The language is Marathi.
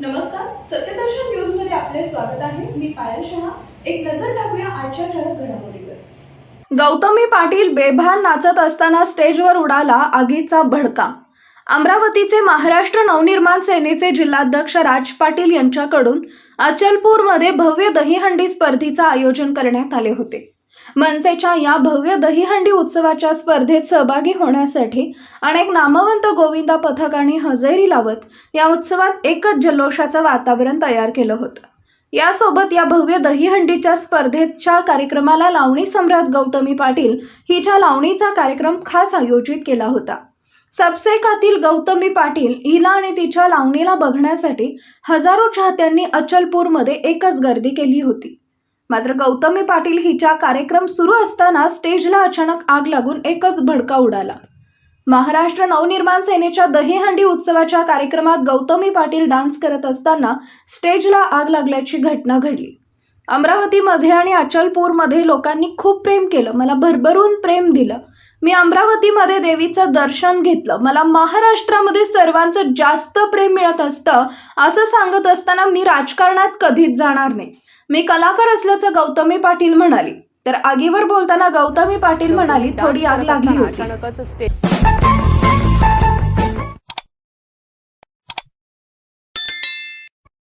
नमस्कार सत्यदर्शन न्यूजमध्ये आपले स्वागत आहे. मी पायल शहा. एक नजर टाकूया आजच्या ठळक घडामोडीवर. गौतमी पाटील बेभान नाचत असताना स्टेजवर उडाला आगीचा भडका. अमरावतीचे महाराष्ट्र नवनिर्माण सेनेचे जिल्हाध्यक्ष राज पाटील यांच्याकडून अचलपूरमध्ये भव्य दहीहंडी स्पर्धेचं आयोजन करण्यात आले होते. मनसेच्या या भव्य दहीहंडी उत्सवाच्या स्पर्धेत सहभागी होण्यासाठी अनेक नामवंत गोविंदा पथकाने हजेरी लावत या उत्सवात एकच जल्लोषाचं वातावरण तयार केलं होतं. यासोबत या भव्य दहीहंडीच्या स्पर्धेच्या कार्यक्रमाला लावणी सम्राट गौतमी पाटील हिच्या लावणीचा कार्यक्रम खास आयोजित केला होता. सबसेकातील गौतमी पाटील हिला आणि तिच्या लावणीला बघण्यासाठी हजारो चाहत्यांनी अचलपूरमध्ये एकच गर्दी केली होती. मात्र गौतमी पाटील हिच्या कार्यक्रम सुरू असताना स्टेजला अचानक आग लागून एकच भडका उडाला. महाराष्ट्र नवनिर्माण सेनेच्या दहीहंडी उत्सवाच्या कार्यक्रमात गौतमी पाटील डान्स करत असताना स्टेजला आग लागल्याची घटना घडली. अमरावतीमध्ये आणि अचलपूरमध्ये लोकांनी खूप प्रेम केलं. मला भरभरून प्रेम दिलं. मी अमरावतीमध्ये देवीचं दर्शन घेतलं. मला महाराष्ट्रामध्ये सर्वांचं जास्त प्रेम मिळत असतं असं सांगत असताना मी राजकारणात कधीच जाणार नाही. मी कलाकार असल्याचं गौतमी पाटील म्हणाली. तर आगीवर बोलताना गौतमी पाटील म्हणाली थोडी आग लागली होती.